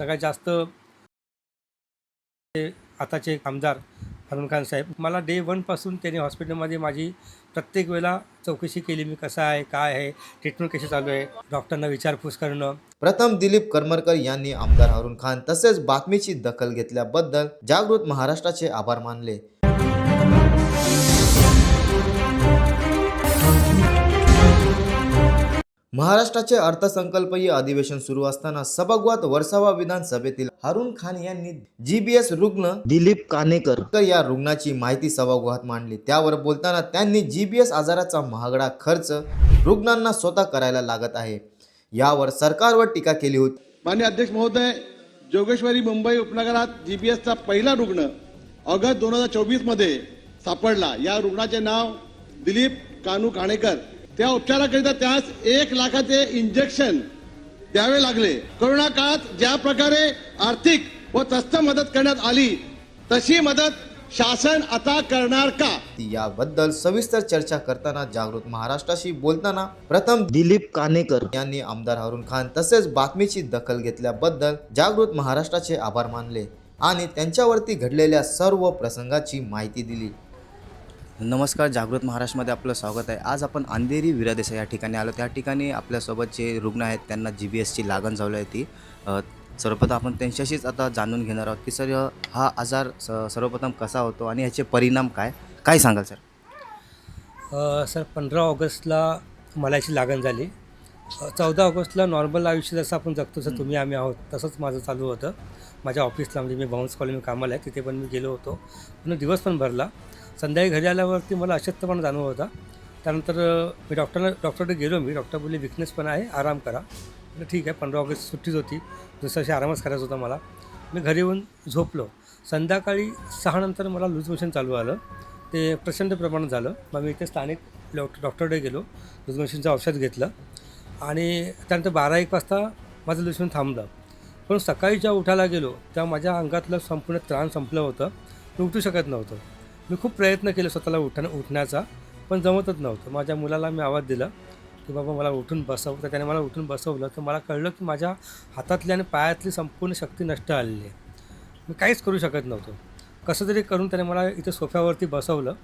सगळ्यात जास्त आताचे आमदार फरमान खान साहेब मला डे वनपासून त्यांनी हॉस्पिटलमध्ये माझी प्रत्येक वेळेला चौकशी केली मी कसा आहे काय आहे ट्रीटमेंट कशी चालू आहे डॉक्टरांना विचारपूस करणं. प्रथम दिलीप करमरकर यांनी आमदार अरुण खान तसेच बातमीची दखल घेतल्याबद्दल जागृत महाराष्ट्राचे आभार मानले. महाराष्ट्राचे अर्थसंकल्पीय अधिवेशन सुरू असताना सभागृहात वर्सावा विधानसभेतील हारून खान यांनी जीबीएस रुग्ण दिलीप कानेकर तर या रुग्णाची माहिती सभागृहात मांडली. त्यावर बोलताना त्यांनी जीबीएस आजाराचा महागडा खर्च रुग्णांना स्वतः करायला लागत आहे. यावर सरकारवर टीका केली होती. मान्य अध्यक्ष महोदय जोगेश्वरी मुंबई उपनगरात जीबीएसचा पहिला रुग्ण ऑगस्ट दोन हजार चोवीसमध्ये सापडला. या रुग्णाचे नाव दिलीप कानू काणेकर. त्या उपचाराकरिता त्यास एक लाखाचे इंजेक्शन द्यावे लागले. कोरोना काळात ज्या प्रकारे आर्थिक व तस्त मदत करण्यात आली तशी मदत शासन आता करणार का? याबद्दल सविस्तर चर्चा करताना जागृत महाराष्ट्राशी बोलताना प्रथम दिलीप कानेकर यांनी आमदार हरुण खान तसेच बातमीची दखल घेतल्याबद्दल जागृत महाराष्ट्राचे आभार मानले आणि त्यांच्यावरती घडलेल्या सर्व प्रसंगाची माहिती दिली. नमस्कार जागृत महाराष्ट्रामध्ये आपलं स्वागत आहे. आज आपण अंधेरी विरादेसा या ठिकाणी आलो. त्या ठिकाणी आपल्यासोबत जे रुग्ण आहेत त्यांना जी बी एसची लागण झाली आहे ती सर्वप्रथम आपण त्यांच्याशीच आता जाणून घेणार आहोत की सर हा आजार स सर्वप्रथम कसा होतो आणि ह्याचे परिणाम काय? काय सांगाल सर? सर पंधरा ऑगस्टला मला याची लागण झाली. चौदा ऑगस्टला नॉर्मल आयुष्य जसं आपण जगतो जसं तुम्ही आम्ही आहोत. तसंच माझं चालू होतं. माझ्या ऑफिसला म्हणजे मी भाऊन्स कॉलनी कामाला आहे. तिथे पण मी गेलो होतो. पण दिवस पण भरला. संध्याकाळी घरी आल्यावरती मला अशक्तपणा जाणवत होता. त्यानंतर मी डॉक्टरला डॉक्टरकडे गेलो मी. डॉक्टर बोलले विकनेस पण आहे आराम करा. ठीक आहे पंधरा ऑगस्ट सुट्टीच होती. दुसऱ्या आरामच करायचा होता मला. मी घरी येऊन झोपलो. संध्याकाळी सहानंतर मला लूज मोशन चालू आलं. ते प्रचंड प्रमाणात झालं. मग मी इथे स्थानिक डॉक्टर डॉक्टरकडे गेलो. लूज मोशनचं औषध घेतलं. आणि त्यानंतर बारा एक वाजता माझं लूज मोशन थांबलं. पण सकाळी जेव्हा उठायला गेलो तेव्हा माझ्या अंगातलं संपूर्ण त्राण संपलं होतं. मी उठू शकत नव्हतं. मी खूप प्रयत्न केले स्वतःला उठण्या उठण्याचा पण जमतच नव्हतं. माझ्या मुलाला मी आवाज दिला की बाबा मला उठून बसव. तर त्याने मला उठून बसवलं तर मला कळलं की माझ्या हातातली आणि पायातली संपूर्ण शक्ती नष्ट आलेली आहे. मी काहीच करू शकत नव्हतो. कसं तरी करून त्याने मला इथे सोफ्यावरती बसवलं.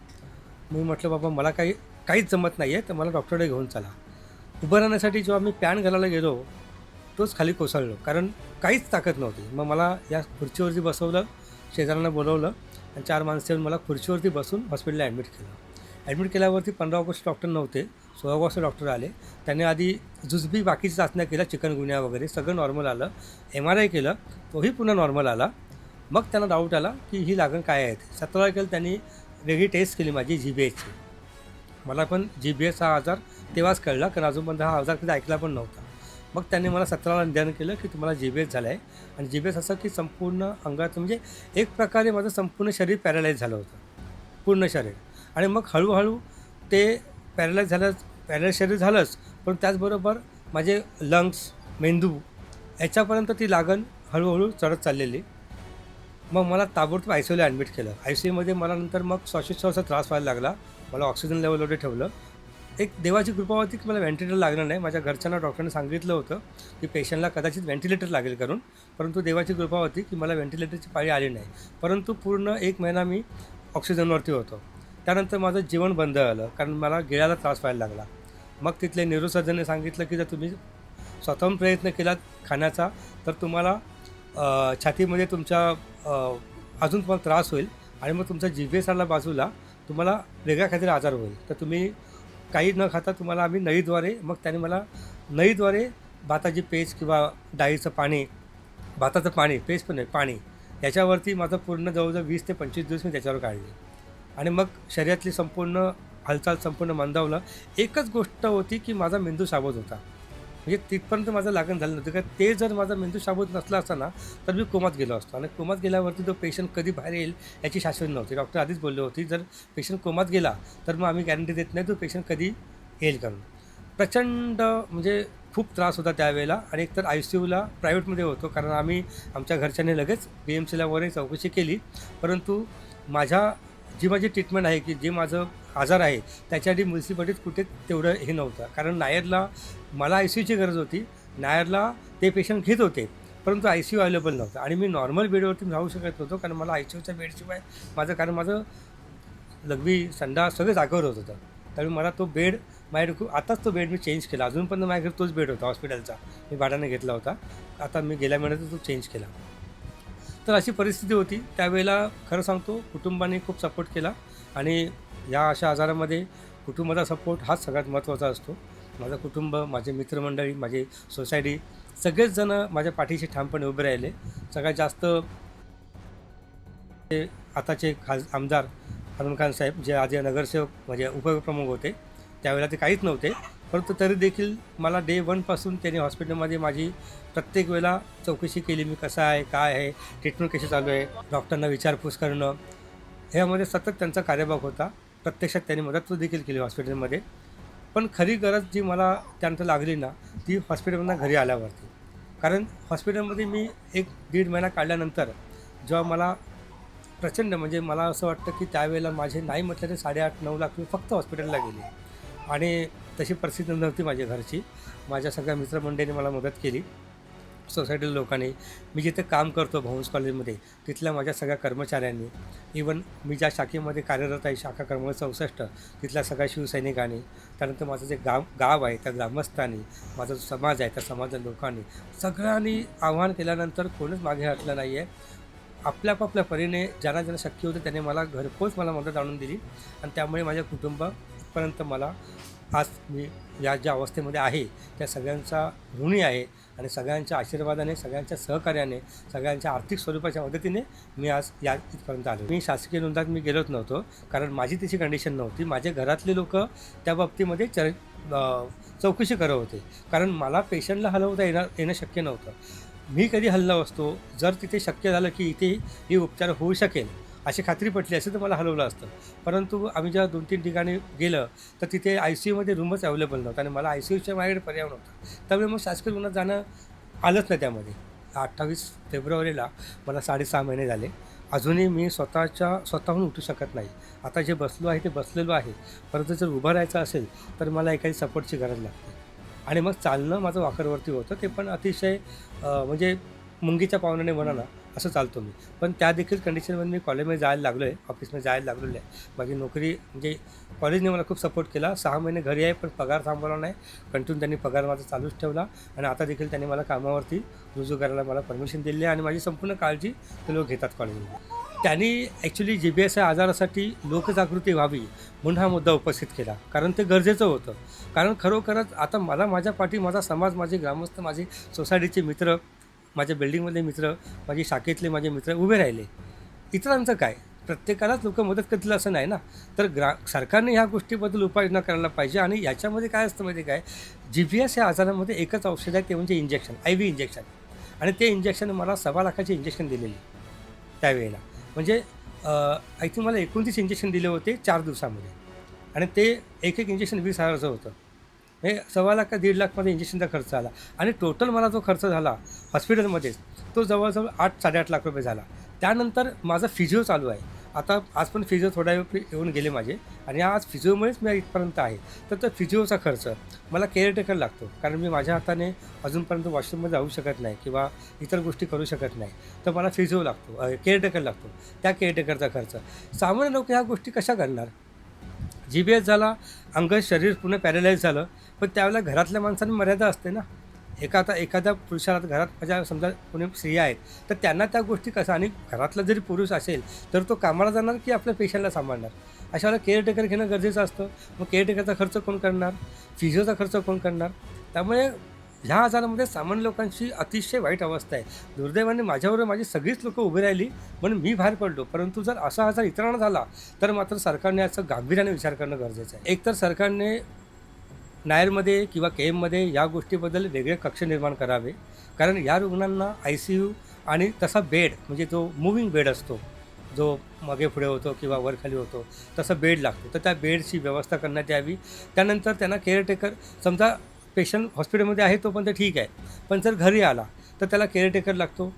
मी म्हटलं बाबा मला काही काहीच जमत नाही आहे तर मला डॉक्टरकडे घेऊन चला. उभं राहण्यासाठी जेव्हा मी पॅन घालायला गेलो तोच खाली कोसळलो. कारण काहीच ताकद नव्हती. मग मला या खुर्चीवरती बसवलं शेजाऱ्यांना बोलवलं आणि चार माणसं येऊन मला खुर्चीवरती बसून हॉस्पिटलला ॲडमिट केलं. ॲडमिट केल्यावरती पंधरा ऑगस्ट डॉक्टर नव्हते सोळा ऑगस्ट डॉक्टर आले. त्यांनी आधी जुजबी बाकीची चाचण्या केल्या चिकनगुन्या वगैरे सगळं नॉर्मल आलं. एम आर आय केलं तोही पुन्हा नॉर्मल आला. मग त्यांना डाऊट आला की ही लागण काय आहे? ते. सतरा तारखेला त्यांनी वेगळी टेस्ट केली माझी जी बी एसची मला पण जी बी एस हा आजार तेव्हाच कळला कारण अजूनपर्यंत हा आजार कधी ऐकला पण नव्हता. मग त्यांनी मला सतराला निदान केलं की तुम्हाला जी बी एस झालं आहे. आणि जी बी एस असं की संपूर्ण अंगात म्हणजे एक प्रकारे माझं संपूर्ण शरीर पॅरालाईज झालं होतं. पूर्ण शरीर. आणि मग हळूहळू ते पॅरालाईज झालं पॅरालाईज शरीर झालंच पण त्याचबरोबर माझे लंग्स मेंदू याच्यापर्यंत ती लागण हळूहळू चढत चाललेली. मग मला ताबडतोब आय सी यूला ॲडमिट केलं. आय सी यूमध्ये मला नंतर मग श्वासोच्छवासाचा त्रास व्हायला लागला. मला ऑक्सिजन लेवल एवढे ठेवलं. एक देवाची कृपा होती की मला व्हेंटिलेटर लागलं नाही. माझ्या घरच्यांना डॉक्टरने सांगितलं होतं की पेशंटला कदाचित व्हेंटिलेटर लागेल करून. परंतु देवाची कृपा होती की मला व्हेंटिलेटरची पाळी आली नाही. परंतु पूर्ण एक महिना मी ऑक्सिजनवरती होतो. त्यानंतर माझं जेवण बंद झालं कारण मला गिळायला त्रास व्हायला लागला. मग तिथले न्यूरोसर्जनने सांगितलं की जर तुम्ही स्वतः प्रयत्न केलात खाण्याचा तर तुम्हाला छातीमध्ये तुमच्या अजून तुम्हाला त्रास होईल आणि मग तुमचा जी बी एस आला बाजूला तुम्हाला वेगळ्या काहीतरी आजार होईल. तर तुम्ही काही न खाता तुम्हाला आम्ही नळीद्वारे मग त्याने मला नळीद्वारे भाताची पेज किंवा डाळीचं पाणी भाताचं पाणी पेज पण नाही पाणी याच्यावरती माझं पूर्ण जवळजवळ वीस ते पंचवीस दिवस मी त्याच्यावर काढले. आणि मग शरीरातली संपूर्ण हालचाल संपूर्ण मंदावलं. एकच गोष्ट होती की माझा मेंदू शाबूत होता. म्हणजे तिथपर्यंत माझं लागण झालं नव्हतं. का ते जर माझा मेंदू शाबूत नसला असता ना तर मी कोमात गेलो असतो. आणि कोमात गेल्यावरती तो पेशंट कधी बाहेर येईल याची शाश्वत नव्हती. डॉक्टर आधीच बोलले होती जर पेशंट कोमात गेला तर मग आम्ही गॅरंटी देत नाही तो पेशंट कधी येईल करून प्रचंड म्हणजे खूप त्रास होता त्यावेळेला. आणि एकतर आय सी यूला प्रायव्हेटमध्ये होतो कारण आम्ही आमच्या घरच्यांनी लगेच बी एम सीला वगैरे चौकशी केली. परंतु माझ्या जी माझी ट्रीटमेंट आहे की जे माझं आजार आहे त्याच्यासाठी म्युन्सिपालिटीत कुठे तेवढं हे नव्हतं. कारण नायरला मला आय सी यूची गरज होती. नायरला ते पेशंट घेत होते परंतु आय सी यू अवेलेबल नव्हतं. आणि मी नॉर्मल बेडवरती राहू शकत नव्हतो कारण मला आय सी यूच्या बेडशिवाय माझं कारण माझं लघवी संडा सगळं जागेवर होत होतं. त्यामुळे मला तो बेड माझ्याकडे खूप आताच तो बेड मी चेंज केला. अजून पण माझ्याकडे तोच बेड होता हॉस्पिटलचा मी भाड्याने घेतला होता. आता मी गेल्या महिन्यात तो चेंज केला. तर अशी परिस्थिती होती. त्यावेळेला खरं सांगतो कुटुंबाने खूप सपोर्ट केला आणि या अशा आजारामध्ये कुटुंबाचा सपोर्ट हाच सगळ्यात महत्त्वाचा असतो. माझं कुटुंब माझे मित्रमंडळी माझी सोसायटी सगळेच जण माझ्या पाठीशी ठामपणे उभे राहिले. सगळ्यात जास्त ते आताचे खास आमदार अरुण खान साहेब जे आधी नगरसेवक म्हणजे उपप्रमुख होते त्यावेळेला ते काहीच नव्हते. परंतु तरी देखील मला डे वनपासून त्यांनी हॉस्पिटलमध्ये माझी प्रत्येक वेळेला चौकशी केली मी कसा आहे काय आहे ट्रीटमेंट कशी चालू आहे डॉक्टरांना विचारपूस करणं. ह्यामध्ये सतत त्यांचा कार्यभाग होता. प्रत्यक्षात त्यांनी मदत देखील केली हॉस्पिटलमध्ये पण खरी गरज जी मला त्यानंतर लागली ना ती हॉस्पिटलमधून घरी आल्यावरती. कारण हॉस्पिटलमध्ये मी एक दीड महिना काढल्यानंतर जेव्हा मला प्रचंड म्हणजे मला असं वाटतं की त्यावेळेला माझे नाही म्हटलं तरी साडेआठ नऊ लाख मी फक्त हॉस्पिटलला गेले. आणि तशी परिस्थिती नव्हती माझ्या घरची. माझ्या सगळ्या मित्रमंडळीने मला मदत केली. सोसायटीतील लोकांनी. मी जिथे काम करतो भाऊस कॉलेजमध्ये तिथल्या माझ्या सगळ्या कर्मचाऱ्यांनी. इवन मी ज्या शाखेमध्ये कार्यरत आहे शाखा क्रमांक चौसष्ट तिथल्या सगळ्या शिवसैनिकांनी. त्यानंतर माझं जे गाव गाव आहे त्या ग्रामस्थांनी माझा जो समाज आहे त्या समाजाच्या लोकांनी सगळ्यांनी आव्हान केल्यानंतर कोणीच मागे हटलं नाही आहे आपल्या आपापल्या परीने ज्यांना ज्यांना शक्य होतं त्याने मला घरपोच मला मदत आणून दिली. आणि त्यामुळे माझ्या कुटुंबापर्यंत मला आज मी या ज्या अवस्थेमध्ये आहे त्या सगळ्यांचा ऋणी आहे आणि सगळ्यांच्या आशीर्वादाने सगळ्यांच्या सहकार्याने सगळ्यांच्या आर्थिक स्वरूपाच्या मदतीने मी आज या इथपर्यंत आलो मी शासकीय नोंदात मी गेलोच नव्हतो कारण माझी तशी कंडिशन नव्हती. माझे घरातले लोक त्या बाबतीमध्ये चर चौकशी करत होते कारण मला पेशंटला हलवता येणं येणं शक्य नव्हतं. मी कधी हल्ला असतो जर तिथे शक्य झालं की इथे ही उपचार होऊ शकेल अशी खात्री पटली असेल तर मला हलवलं असतं. परंतु आम्ही जेव्हा दोन तीन ठिकाणी गेलं तर तिथे आय सी यूमध्ये रूमच अवेलेबल नव्हता आणि मला आय सी यूच्या माझ्याकडे पर्याय नव्हता. त्यामुळे मग शासकीय रुग्णात जाणं आलंच नाही त्यामध्ये. अठ्ठावीस फेब्रुवारीला मला साडेसहा महिने झाले. अजूनही मी स्वतःच्या स्वतःहून उठू शकत नाही. आता जे बसलो आहे ते बसलेलो आहे. परंतु जर उभं राहायचं असेल तर मला एखादी सपोर्टची गरज लागते. आणि मग चालणं माझं वाकरवरती होतं. ते पण अतिशय म्हणजे मुंगीच्या पाहुण्याने म्हणा ना असं चालतो मी. पण त्या देखील कंडिशनमध्ये मी कॉलेजमध्ये जायला लागलो आहे ऑफिसमध्ये जायला लागलेलो आहे. माझी नोकरी म्हणजे कॉलेजने मला खूप सपोर्ट केला. सहा महिने घरी आहे पण पगार थांबवला नाही. कंटिन्यू त्यांनी पगार माझा चालूच ठेवला आणि आता देखील त्यांनी मला कामावरती रुजू करायला मला परमिशन दिली आहे आणि माझी संपूर्ण काळजी ते लोक घेतात कॉलेजमध्ये त्यांनी ॲक्च्युली जी बी एस या आजारासाठी लोकजागृती व्हावी म्हणून हा मुद्दा उपस्थित केला. कारण ते गरजेचं होतं. कारण खरोखरच आता मला माझ्या पाठी माझा समाज माझे ग्रामस्थ माझे सोसायटीचे मित्र माझ्या बिल्डिंगमधले मित्र माझे शाखेतले माझे मित्र उभे राहिले. इतरांचं काय? प्रत्येकालाच लोक मदत करतील असं नाही ना? तर ग्रा सरकारने ह्या गोष्टीबद्दल उपाययोजना करायला पाहिजे आणि याच्यामध्ये काय असतं माहिती काय? जी बी एस या आजारामध्ये एकच औषध आहे ते म्हणजे इंजेक्शन आय व्ही इंजेक्शन आणि ते इंजेक्शन मला सव्वा लाखाचे इंजेक्शन दिलेले त्यावेळेला. म्हणजे आय थिंक मला एकोणतीस इंजेक्शन दिले होते चार दिवसामध्ये. आणि ते एक एक इंजेक्शन वीस हजाराचं होतं. हे सव्वा लाख का दीड लाखमध्ये इंजेक्शनचा खर्च आला. आणि टोटल मला जो खर्च झाला हॉस्पिटलमध्येच तो जवळजवळ आठ साडेआठ लाख रुपये झाला. त्यानंतर माझा फिजिओ चालू आहे. आता आज पण फिजिओ थोडा वेळ येऊन गेले माझे. आणि आज फिजिओमुळेच मी इथपर्यंत आहे. तर तो फिजिओचा खर्च मला केअरटेकर लागतो. कारण मी माझ्या हाताने अजूनपर्यंत वॉशरूममध्ये जाऊ शकत नाही किंवा इतर गोष्टी करू शकत नाही. तर मला फिजिओ लागतो केअरटेकर लागतो. त्या केअरटेकरचा खर्च. सामान्य लोक ह्या गोष्टी कशा करणार जी बी एस झाला अंग शरीर पूर्ण पॅरलाईज झालं. पण त्यावेळेला घरातल्या माणसांनी मर्यादा असते ना. एका आता एखाद्या पुरुषाला घरात माझ्या समजा कोणी स्त्रिया आहेत तर त्यांना त्या गोष्टी कसं आणि घरातला जरी पुरुष असेल तर तो कामाला जाणार की आपल्या पेशंटला सांभाळणार? अशा वेळेला केअरटेकर घेणं गरजेचं असतं. मग केअरटेकरचा खर्च कोण करणार? फिजिओचा खर्च कोण करणार? त्यामुळे ह्या आजारामध्ये सामान्य लोकांची अतिशय वाईट अवस्था आहे. दुर्दैवाने माझ्याबरोबर माझी सगळीच लोकं उभी राहिली म्हणून मी बाहेर पडलो. परंतु जर असा आजार इतरांना झाला तर मात्र सरकारने याचा गांभीर्याने विचार करणं गरजेचं आहे. एकतर सरकारने नायरमध्ये किंवा के एममध्ये या गोष्टीबद्दल वेगळे कक्ष निर्माण करावे. कारण या रुग्णांना आय सी यू आणि तसा बेड म्हणजे जो मुव्हिंग बेड असतो जो मागे पुढे होतो किंवा वरखाली होतो तसा बेड लागतो. तर त्या बेडची व्यवस्था करण्यात यावी. त्यानंतर त्यांना केअरटेकर समजा पेशंट हॉस्पिटलमध्ये आहे तो पण ते ठीक आहे. पण जर घरी आला तर त्याला केअरटेकर लागतो.